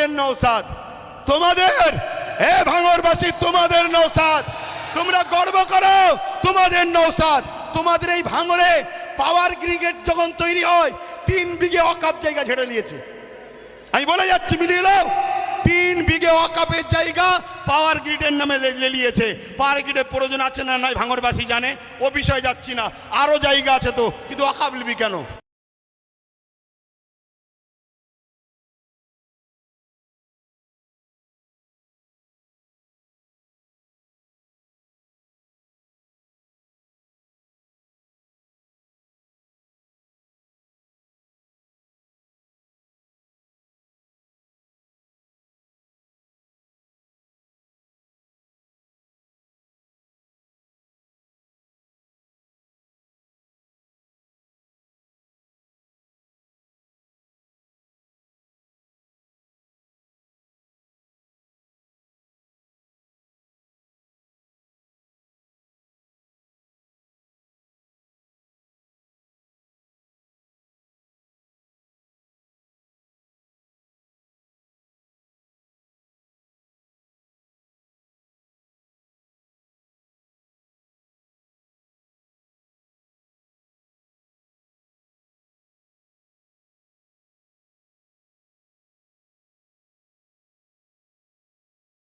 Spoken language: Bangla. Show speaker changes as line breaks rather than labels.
তোমাদের নৌসাদ তোমাদের? এ ভাঙরবাসী, তোমাদের নৌসাদ তোমরা গর্ব করো, তোমাদের নৌসাদ তোমাদের এই ভাঙরে পাওয়ার গ্রিগেড যখন তৈরি হয়, তিন বিঘে অকাপ জায়গা ঝেড়ে নিয়েছে। আমি বলে যাচ্ছি, মিলিয়ে নাও। তিন বিঘে অকাপের জায়গা পাওয়ার গ্রিডের নামে লে- লেলিয়েছে পাওয়ার গ্রিডের প্রয়োজন আছে না নাই, ভাঙরবাসী জানে। ও বিষয়ে যাচ্ছি না। আরও জায়গা আছে তো, কিন্তু অকাপ লিবি কেন?